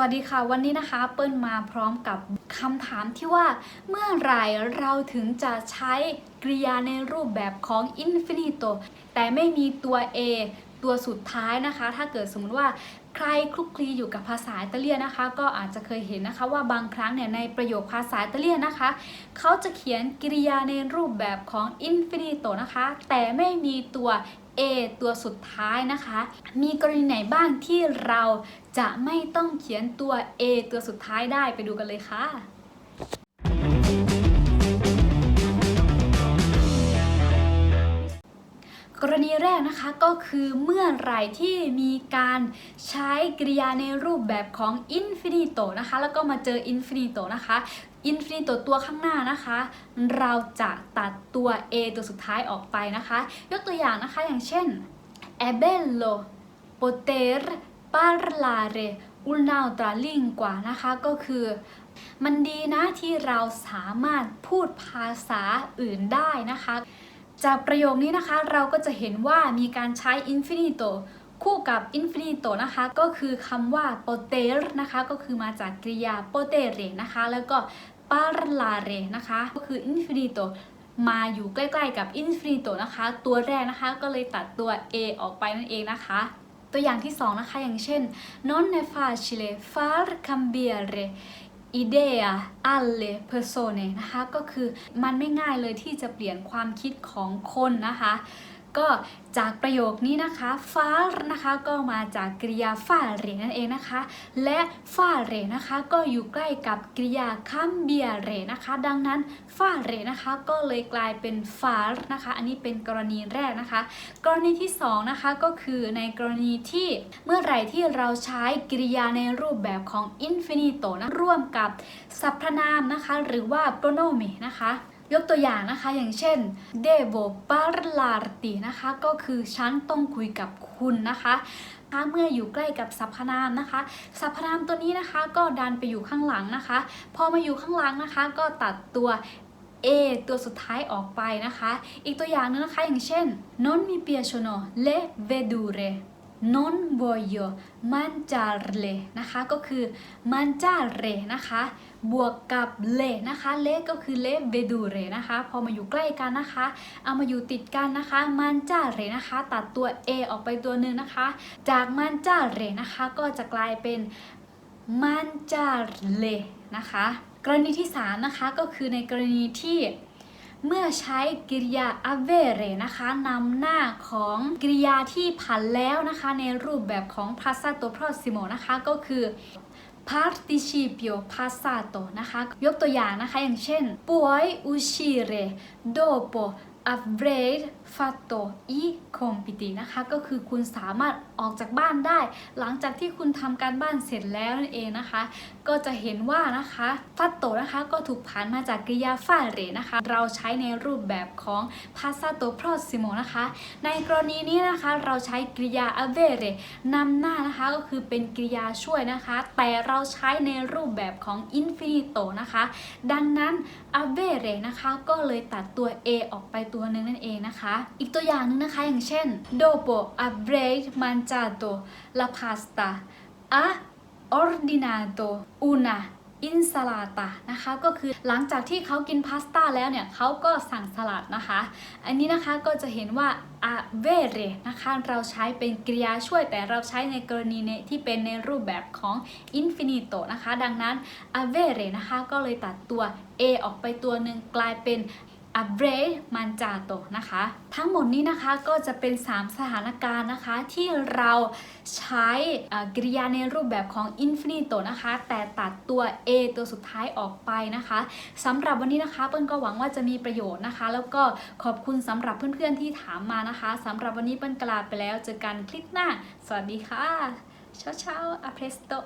วัสดีค่ะ วันนี้นะคะเปิ้ลมาพร้อมกับคำถามที่ว่าเมื่อไรเราถึงจะใช้กริยาในรูปแบบของ infinito แต่ไม่มีตัว a ตัวสุดท้ายนะคะ ถ้าเกิดสมมติว่าใครคลุกคลีอยู่กับภาษาอิตาเลียนนะคะ ก็อาจจะเคยเห็นนะคะว่าบางครั้งเนี่ยในประโยคภาษาอิตาเลียนนะคะ เขาจะเขียนกริยาในรูปแบบของ infinito นะคะ แต่ไม่มีตัว A ตัวสุดท้ายนะคะ มีกรณีไหนบ้างที่เราจะไม่ต้องเขียนตัว A ตัวสุดท้ายได้ไปดูกันเลยค่ะ ณีแรกนะคะก็คือเมื่อไหร่ที่มีการใช้กริยาในรูปแบบของ infinito นะคะ แล้วก็มาเจอ infinito นะคะ infinito ตัวข้างหน้านะคะ เราจะตัดตัว a ตัวสุดท้ายออกไปนะคะ ยกตัวอย่างนะคะอย่างเช่น è bello poter parlare un'altra lingua นะคะก็คือมันดีนะที่เราสามารถพูดภาษาอื่นได้นะคะ จากประโยคนี้นะคะเราก็จะเห็นว่ามีการใช้ infinito คู่กับ infinito นะคะ ก็คือคำว่า poter นะคะ ก็คือมาจากกริยา potere นะคะ แล้วก็ parlare นะคะ ก็คือ infinito มาอยู่ใกล้ๆกับ infinito นะคะ ตัวแรกนะคะก็เลยตัดตัว a ออกไปนั่นเองนะคะตัวอย่างที่สองนะคะ อย่างเช่น non è facile far cambiare idea alle persone นะคะ ก็คือมันไม่ง่ายเลยที่จะเปลี่ยนความคิดของคนนะคะ ก็จากประโยคนี้นะคะ far นะคะก็มาจากกริยา fare นั่นเองนะคะ และ fare นะคะก็อยู่ใกล้กับกริยา cambiare นะคะ ดังนั้น fare นะคะก็เลยกลายเป็น far นะคะ อันนี้เป็นกรณีแรกนะคะ กรณีที่สองนะคะก็คือในกรณีที่เมื่อไหร่ที่เราใช้กริยาในรูปแบบของ infinito นะร่วมกับสรรพนามนะคะ หรือว่า pronome นะคะ ยกตัวอย่างนะคะอย่างเช่น devo parlarti นะคะก็คือฉันต้องคุยกับคุณนะคะถ้าเมื่ออยู่ใกล้กับสรรพนามนะคะสรรพนามตัวนี้นะคะก็ดันไปอยู่ข้างหลังนะคะ พอมาอยู่ข้างหลังนะคะ ก็ตัดตัว A ตัวสุดท้ายออกไปนะคะ อีกตัวอย่างหนึงนะคะอย่างเช่น non mi piacciono le verdure non voglio mangiarle นะคะก็คือ mangiare นะคะบวกกับ le นะคะ le ก็คือ le verdure นะคะพอมาอยู่ใกล้กันนะคะเอามาอยู่ติดกันนะคะ mangiare นะคะ ตัดตัว a ออกไปตัวหนึ่งนะคะ จาก mangiare นะคะก็จะกลายเป็น mangiarle นะคะ กรณีที่ 3 นะคะก็คือในกรณีที่ เมื่อใช้กริยา avere นะคะนำหน้าของกริยาที่ผ่านแล้วนะคะ ในรูปแบบของ passato prossimo นะคะ ก็คือ participio passato นะคะ ยกตัวอย่างนะคะ อย่างเช่น puoi uscire dopo aver fatto i compiti นะคะ ก็คือคุณสามารถออกจากบ้านได้ หลังจากที่คุณทำการบ้านเสร็จแล้วนั่นเองนะคะ ก็จะเห็นว่านะคะ fatto นะคะก็ถูกผ่านมาจากกริยา fare นะคะ เราใช้ในรูปแบบของ passato prossimo นะคะ ในกรณีนี้นะคะเราใช้กริยา avere นำหน้านะคะก็คือเป็นกริยาช่วยนะคะ แต่เราใช้ในรูปแบบของ infinito นะคะ ดังนั้น avere นะคะก็เลยตัดตัว a ออกไปตัวัวหนึ่งนั่นเองนะคะ อีกตัวอย่างหนึงนะคะอย่างเช่น dopo aver mangiato la pasta ha ordinato una insalata นะคะก็คือหลังจากที่เขากินพาสต้าแล้วเนี่ยเขาก็สั่งสลัดนะคะ อันนี้นะคะก็จะเห็นว่า avere นะคะเราใช้เป็นกริยาช่วยแต่เราใช้ในกรณีในที่เป็นในรูปแบบของ infinito นะคะ ดังนั้น avere นะคะก็เลยตัดตัว a ออกไปตัวหนึ่งกลายเป็น abre mangiato นะคะ ทั้งหมดนี้นะคะก็จะเป็น 3 สถานการณ์นะคะ ที่เราใช้กริยาในรูปแบบของ infinito นะคะ แต่ตัดตัว a ตัวสุดท้ายออกไปนะคะสำหรับวันนี้นะคะเปิ้ลก็หวังว่าจะมีประโยชน์นะคะ แล้วก็ขอบคุณสำหรับเพื่อนๆที่ถามมานะคะสำหรับวันนี้เปิ้ลกลาไปแล้วเจอกันคลิปหน้า สวัสดีค่ะเช้าเช้า a presto